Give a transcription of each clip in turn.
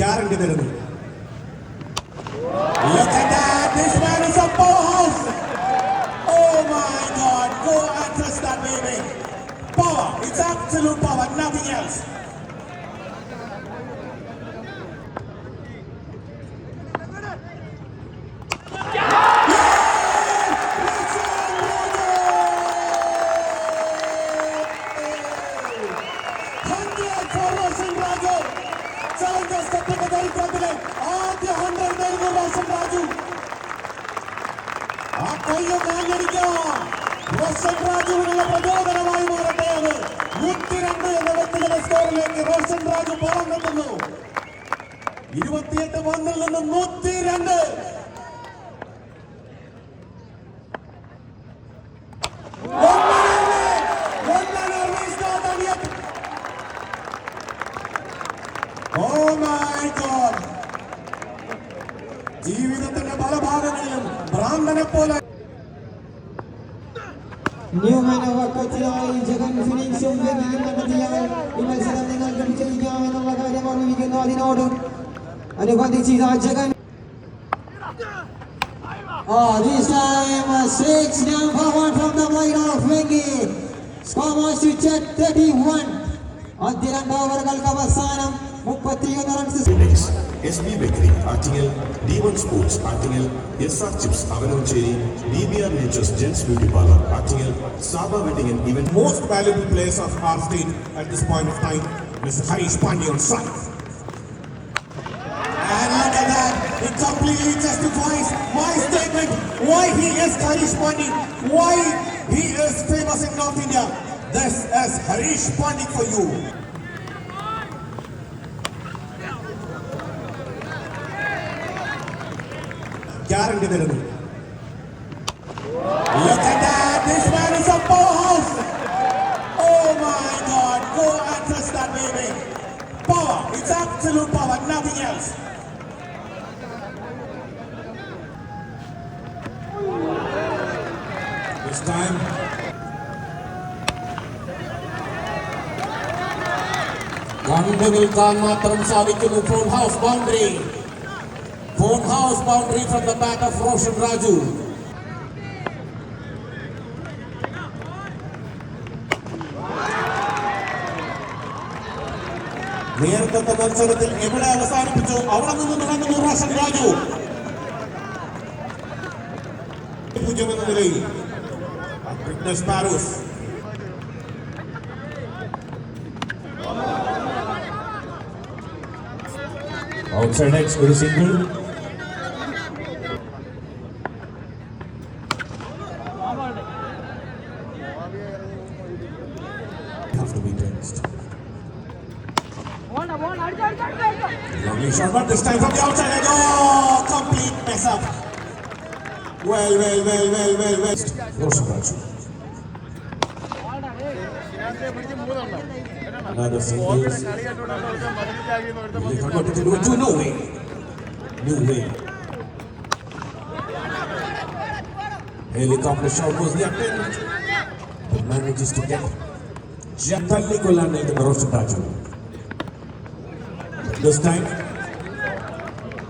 Guarantee തരുന്നു Look at that! This man is a powerhouse! Oh my God! Go and test that baby! Power! It's absolute power, nothing else. കപ്പിന്റെ ചരിത്രത്തിലെ ആദ്യ hundred നേടുന്നു റോഷൻ രാജു. ആ കയ്യം വാങ്ങിയിരിക്കാം റോഷൻ രാജുവിനുള്ള പ്രചോദനമായി മാറട്ടെ അത് നൂറ്റിരണ്ട് എന്ന വ്യക്തിഗത സ്കോറിലേക്ക് റോഷൻ രാജു പുറങ്ങുന്നു ഇരുപത്തിയെട്ട് പന്തിൽ നിന്ന് നൂറ്റിരണ്ട്. ജീവിതത്തിന്റെ പല ഭാഗങ്ങളിലും ഭ്രാന്തനെ പോലെ ന്യൂമാനോവ കൊച്ചിനായി ജഗൻ ഫിനിക്സും വെങ്കിയും കണ്ടെത്തിയാൽ ഈ മത്സരം നിങ്ങൾക്ക് വിജയിക്കാമെന്നുള്ള കാര്യം ഓർമ്മിപ്പിക്കുന്നു അതിനോട് അനുബന്ധിച്ച് Jagan. Oh, this time a six down forward from the check 31. ആദ്യ രണ്ട് ഓവറുകൾക്ക് അവസാനം മുപ്പത്തിയൊന്ന് runs Phoenix, SB Bakery, Attingal D1 Sports, Attingal SR Chips, Avanavancheri BBR Natures Gents Beauty Parlor, Attingal Saba wedding and event most valuable players of our state at this point of time, Mr. Harish Pandey on strike. And look at that, it completely justifies my statement why he is Harish Pandey, why he is famous in North India. This is Harish Pandey for you. Guarantee തരുന്നു Look at that! This man is a powerhouse! Oh my God! Go and test that baby! Power! It's absolute power, nothing else. This time. കണ്ടു നിൽക്കാൻ മാത്രം സാധിക്കുന്നു phone house boundary phone house boundary from the back of Roshan Raju നേരത്തെ മത്സരത്തിൽ എവിടെ അവസാനിപ്പിച്ചു അവിടെ നിന്ന് തുടങ്ങുന്നു റോഷൻ രാജു പൂജ്യം എന്ന നിലയിൽ ബ്രിട്നസ് പാരോസ് Outside edge ഒരു single Well, well, well, well, well, well. Roshan Raju. Another single. They converted it into a no way. New way. Helicopter shot was the attempt, but manages to get തള്ളിക്കൊല്ലാൻ നിൽക്കുന്ന Roshan Raju this time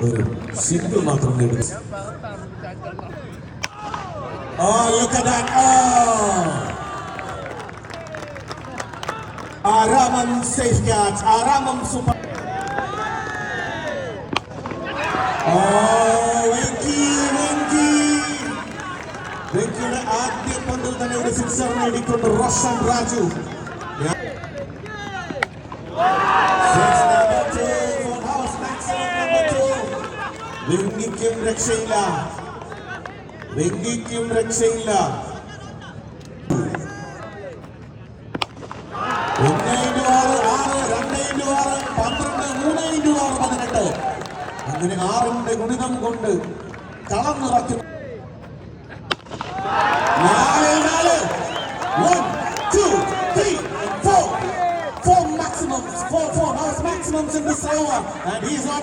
ഒരു single മാത്രം നേടുന്നു Oh, look at that. Oh. Aramam safeguards. Aramam super. Oh, Venky Venky വെങ്കിയുടെ ആദ്യ പന്തിൽ തന്നെ ഒരു sixer നേടിക്കൊണ്ട് Roshan Raju Six number വെങ്കിക്കും രക്ഷയില്ല ഒന്ന് ഇന്റു ആറ് ആറ് രണ്ട് ഇന്റു ആറ് പന്ത്രണ്ട് മൂന്ന് ഇന്റു അങ്ങനെ ആറിന്റെ ഗുണിതം കൊണ്ട് കളം നിറയ്ക്കും നാല് നാല് two, three, four. Four maximums, four, four house maximums in this over. And he's not.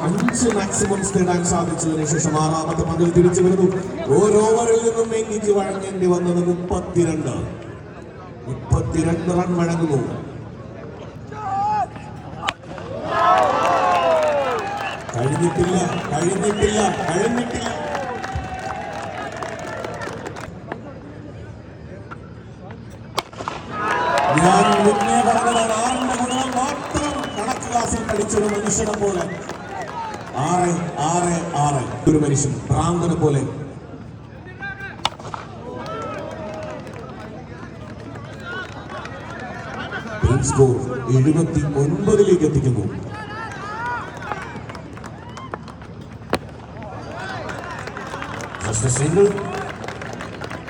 അഞ്ച് മാക്സിമംസ് നേടാൻ സാധിച്ചതിന് ശേഷം ആറാമത്തെ പന്തിൽ തിരിച്ചു വരുന്നു. ഓരോ ഓവറിൽ നിന്നും എനിക്ക് വഴങ്ങേണ്ടി വന്നത് മുപ്പത്തിരണ്ട്. മുപ്പത്തിരണ്ട് റൺ വഴങ്ങുന്നു. കഴിഞ്ഞിട്ടില്ല കഴിഞ്ഞിട്ടില്ല കഴിഞ്ഞിട്ടില്ല. ഞാൻ മുന്നേ പറഞ്ഞതാണ് ആറിന്റെ ഗുണങ്ങൾ മാത്രം കണക്ക് ക്ലാസ്സിൽ പഠിച്ചൊരു മനുഷ്യനെ പോലെ. ആറ് ആറ് ആറ് ഒരു മനുഷ്യൻ ഭ്രാന്തനെ പോലെ സ്കോർ എഴുപത്തി ഒൻപതിലേക്ക് എത്തിക്കുന്നു Just a single.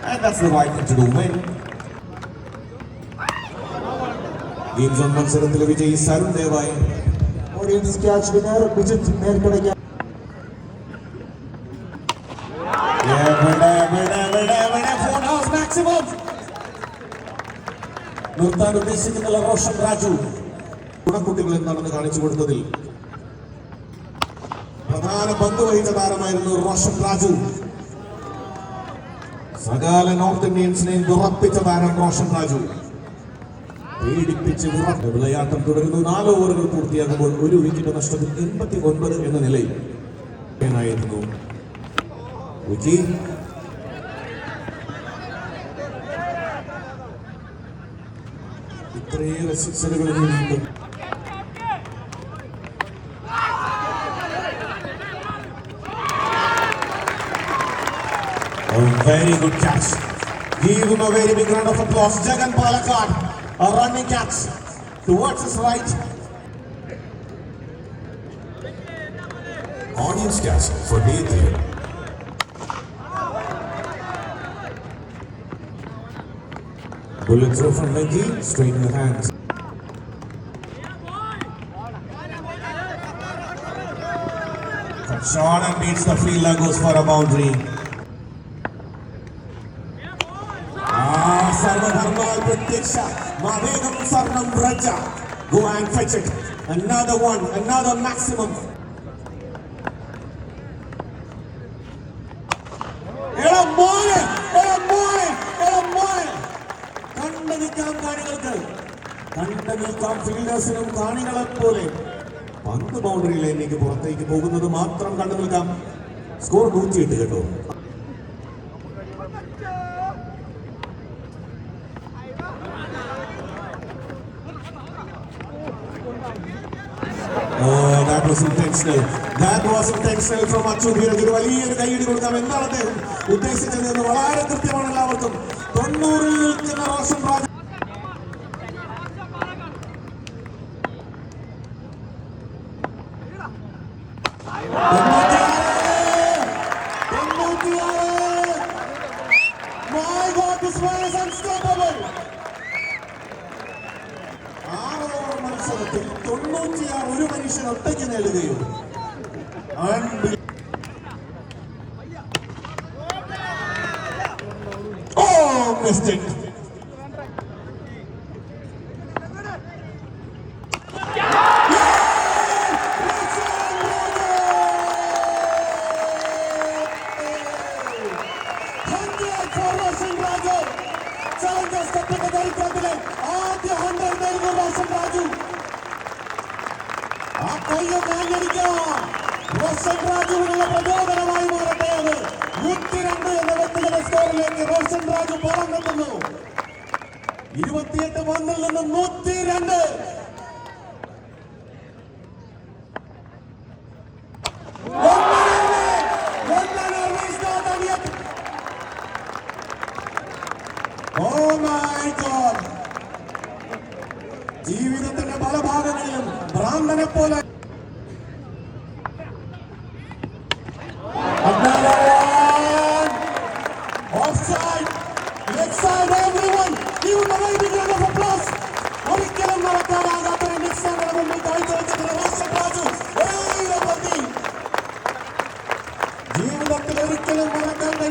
And that's the right thing to do. മത്സരത്തിലെ വിജയി Sarun ദേവായി audience winner winner Vijith Yeah, winner, winner, winner, winner, four house maximum. നിർത്താൻ ഉദ്ദേശിക്കുന്നില്ല റോഷൻ രാജു. ഗുണക്കുട്ടികൾ എന്താണെന്ന് കാണിച്ചു കൊടുത്തതിൽ. പ്രധാന പങ്ക് വഹിച്ച താരമായിരുന്നു റോഷൻ രാജു. സകാല നോർത്ത് ഇന്ത്യൻസിനെ ഉറപ്പിച്ച താരം റോഷൻ രാജു. പേടിപ്പിച്ച് വിളയാട്ടം തുടരുന്നു. നാല് ഓവറുകൾ പൂർത്തിയാകുമ്പോൾ ഒരു വിക്കറ്റ് നഷ്ടത്തിൽ എൺപത്തി ഒൻപത് എന്ന നിലയിൽ ആയിരുന്നു. വിക്കി ഇത്രയേറെ സിക്സറുകൾ നേടിയിട്ടും very good catch give a very big round of applause Jagan applause. A running catch towards his right. Audience catch for three. Bullet throw from Mengi, straight in the hands. Short and beats the fielder, goes for a boundary. Sarvadharmal Pratiksha, സ്വർണം Sarnam go and fetch it Another one, another maximum. കണ്ടു നിൽക്കാം കാണികൾക്ക്. കണ്ടു നിൽക്കാം ഫീൽഡേഴ്സിനും കാണികളെ പോലെ പന്ത് boundary ലൈനിലേക്ക് പുറത്തേക്ക് പോകുന്നത് മാത്രം കണ്ടു നിൽക്കാം. സ്കോർ നൂറ്റിയെട്ട് കേട്ടോ Oh, that was was intentional from Achu Dheeraj ഒരു വലിയൊരു കൈയടി കൊടുക്കാം. എന്താണ് അദ്ദേഹം ഉദ്ദേശിച്ചത് വളരെ കൃത്യമാണ് എല്ലാവർക്കും. തൊണ്ണൂറിൽ നിൽക്കുന്ന റോഷൻ രാജ് തൊണ്ണൂറ്റിയാറ് മത്സരത്തിൽ ഒരു മനുഷ്യൻ ഒറ്റയ്ക്ക് നേടുകയും. ഓ Oh, റോഷൻ രാജുവിനുള്ള പ്രചോദനമായി മാറട്ടെ അത് നൂറ്റിരണ്ട് എന്ന വ്യക്തിഗത സ്കോറിലേക്ക് റോഷൻ രാജു പറന്നെത്തുന്നു. ഇരുപത്തിയെട്ട് പന്തിൽ നിന്ന് നൂറ്റിരണ്ട്.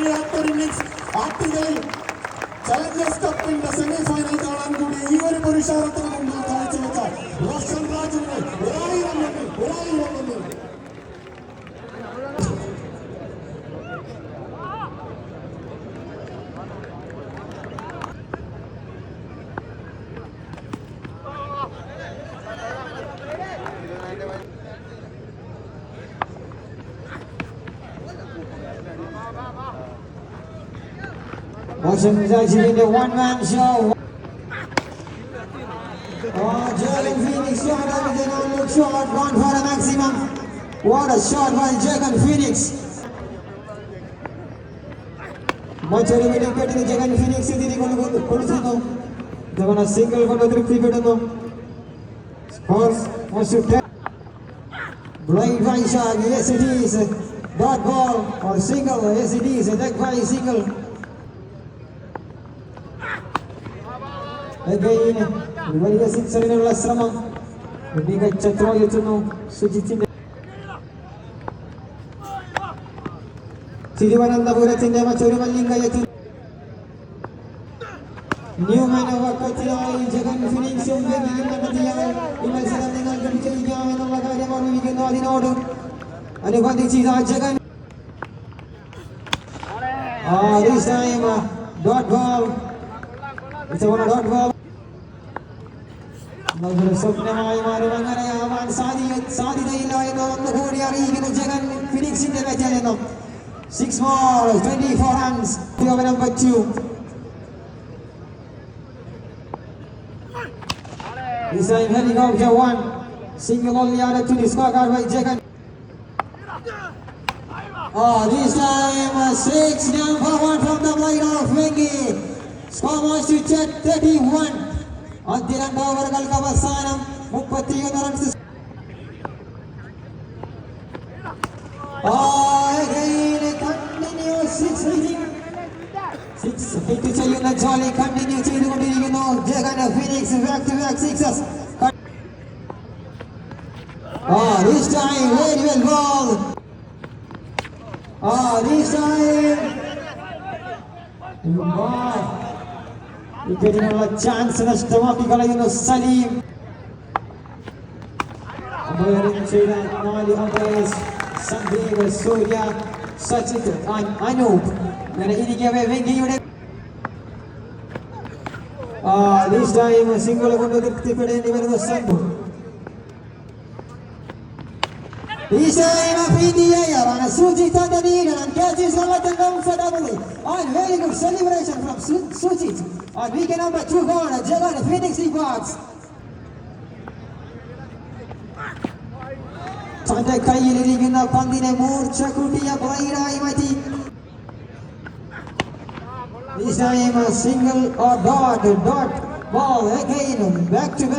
ഞങ്ങൾ ആത്മറിമിക്സ് ആറ്റുകാൽ ചലഞ്ചേഴ്സ് സെമിഫൈനൽ കാണാൻ ഈ ഒരു പുരുഷാരത്തിന് മുമ്പിൽ കാഴ്ചവെച്ച റോഷൻ രാജുവിനെ ഒരായിരം ഒന്നിൽ ഒരായിരം ഒന്നിൽ Watson is actually in the one-man show. Oh, Jordan Phoenix shot everything on look short, gone for the maximum. What a shot by Jordan Phoenix. ಮಚ್ಚೋಡಿ ಮೀಟಿಂಗ್ ಕಟ್ಟಿದ ಜಗನ್ ಫಿನಿಕ್ಸ್ ತಿರಿಕೊಂಡು ಕೊಡಿಸಿದ್ದು ಜಗನ ಸಿಂಗಲ್ ಕೊಂಡು ತೃಪ್ತಿ ಬಿಡುന്നു scores mass blind fine shot yes it is dot ball or single yes it is deck five single. ഒരു വലിയ സിക്സറിനുള്ള ശ്രമം. മികച്ച ത്രോ എത്തുന്നു സുജിത്തിന്റെ തിരുവനന്തപുരത്തിന്റെ മറ്റൊരു മല്ലിംഗ ജഗൻ ഫിനിക്സും വെങ്കിയും കണ്ടെത്തിയാൽ ഈ മത്സരം നിങ്ങൾക്ക് ഓർമ്മിപ്പിക്കുന്നു അതിനോട്. അനുബന്ധിച്ച് ഇതാ ജഗൻ. ആ this time uh, dot ball it's a dot ball നല്ലൊരു സ്വപ്നമായി മാറും അങ്ങനെയാവാൻ സാധ്യ സാധ്യതയില്ല എന്ന് ഒന്നുകൂടി അറിയിക്കുന്നു ജഗൻ ഫിനിക്സിന്റെ വെച്ചാൽ നിന്നും six more twenty four runs അവനം പറ്റൂ This time helicopter one. Single only added to the scorecard by Jagan. Oh, this time uh, six down for one from the line of Wengi. Score was to check 31. ആദ്യ രണ്ട് ഓവറുകൾക്ക് അവസാനം മുപ്പത്തിയൊന്ന് runs six hit ചെയ്യുന്ന ജോലി continue ചെയ്തുകൊണ്ടിരിക്കുന്നു Jagan Phoenix back to back sixes Oh, this time very well ball. Oh, this time. Goodbye. വിക്കറ്റിനുള്ള chance നഷ്ടമാക്കി കളയുന്നു സലീം. ചെയ്ത നാല് സന്ദീപ് സൂര്യ സജിത് അനൂപ്. ഇരിക്കവേ വെങ്കിയുടെ സിംഗിൾ കൊണ്ട് തൃപ്തിപ്പെടേണ്ടി വരുന്നു Sandhu This time of India, and Sujit on the lead and catches the let them comfortably. And very good celebration from Su- Sujit. And wicket number two gone, Jagan Phoenix Equax. തന്റെ കയ്യിലിരിക്കുന്ന പന്തിനെ മൂർച്ച കൂട്ടിയ ബ്ലൈഡായി മാറ്റി This time a single or dot, dot ball again,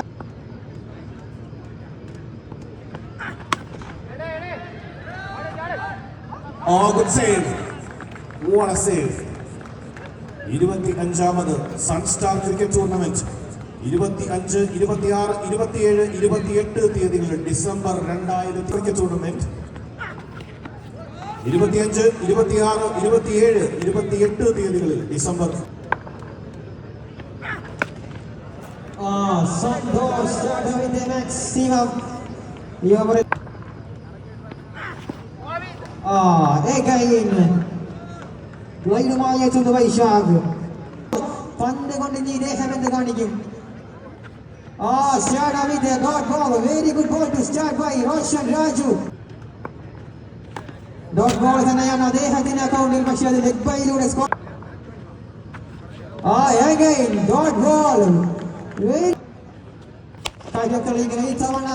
Oh, good save. What a save. ഇരുപത്തി അഞ്ചാമത് Sunstar cricket tournament ഇരുപത്തി അഞ്ച് ഇരുപത്തിയാറ് ഇരുപത്തിയേഴ് ഇരുപത്തിയെട്ട് തീയതികളിൽ ഡിസംബർ രണ്ടായിരത്തി ക്രിക്കറ്റ് ടൂർണമെന്റ് ഇരുപത്തിയഞ്ച് ഇരുപത്തിയാറ് ഇരുപത്തിയേഴ് ഇരുപത്തിയെട്ട് തീയതികളിൽ December Santosh Santosh started with the maximum. ഈ ഓവറിൽ ആ again. ബ്ലൈഡുമായി എത്തുന്നു വൈശാഖ് പന്ത് കൊണ്ട് ഇനി ദേഹം എന്ത് കാണിക്കും ആ start with dot ball very good ball to start by Roshan Raju dot ball തന്നെയാണ് അദ്ദേഹത്തിന്റെ അക്കൗണ്ടിൽ പക്ഷേ അത് ലെഗ് ബൈയിലൂടെ സ്കോർ ആ again ഡോട്ട് ബോൾ കാര്യത്തിൽ ഇങ്ങനെ ഇത്തവണ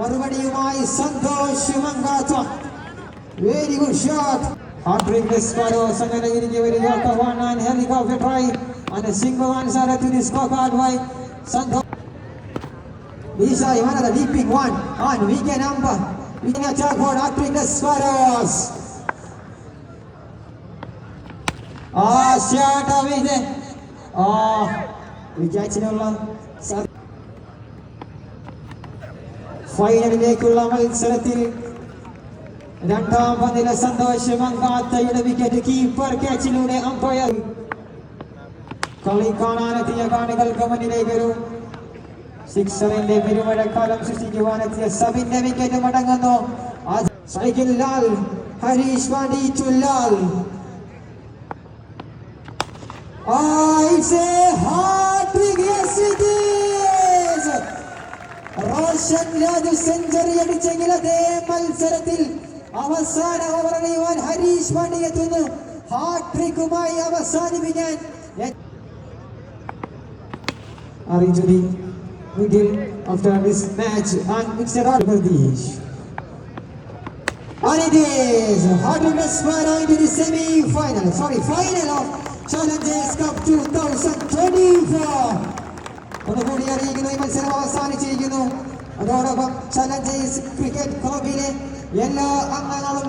മറുപടിയുമായി Santhosh Mankatha Very good shot. Andre Pescado, Sangana Yirigi with the Yaka 1-9 helicopter try. And a single answer to the scorecard by Santo. Lisa Ivana, the leaping one. On weekend number. can attack for Andre Pescados. Ah, shot away there. Ah, Vijayachinullah. Finally, Kullamal Sarathil. രണ്ടാം പന്തിലെ സന്തോഷം അങ്കാത്തയുടെ wicket keeper ക്യാച്ചിലൂടെ umpire കളി കാണാനെത്തിയ കാണികൾക്ക് മുന്നിലേക്ക് ഒരു സിക്സറിന്റെ പെരുമഴക്കാലം സൃഷ്ടിക്കുവാനെത്തിയ സബിന്റെ വിക്കറ്റ് മടങ്ങുന്നു. സൈക്കിൾ ലാൽ ഹരീഷ് പാണ്ഡി ചുല്ലാൽ! റോഷൻ രാജു സെഞ്ചുറി അടിച്ചെങ്കിൽ അതേ മത്സരത്തിൽ അവസാന ഓവർ എറിയുവാൻ ഹരീഷ് പാണ്ഡ്യ എത്തുന്നു ഹാട്രിക്കുമായി അവസാനിപ്പിക്കാൻ അറിയിച്ചതി middle after this match and mixed are Pratheesh And it is Hardwick Espada into the semi-final, sorry, final of Challengers Cup 2024. ഒന്നുകൂടി അറിയിക്കുന്നു ഈ മത്സരം അവസാനിച്ചിരിക്കുന്നു അതോടൊപ്പം ചലഞ്ചേഴ്സ് ക്രിക്കറ്റ് ക്ലബിലെ Yan uh, ang nanalang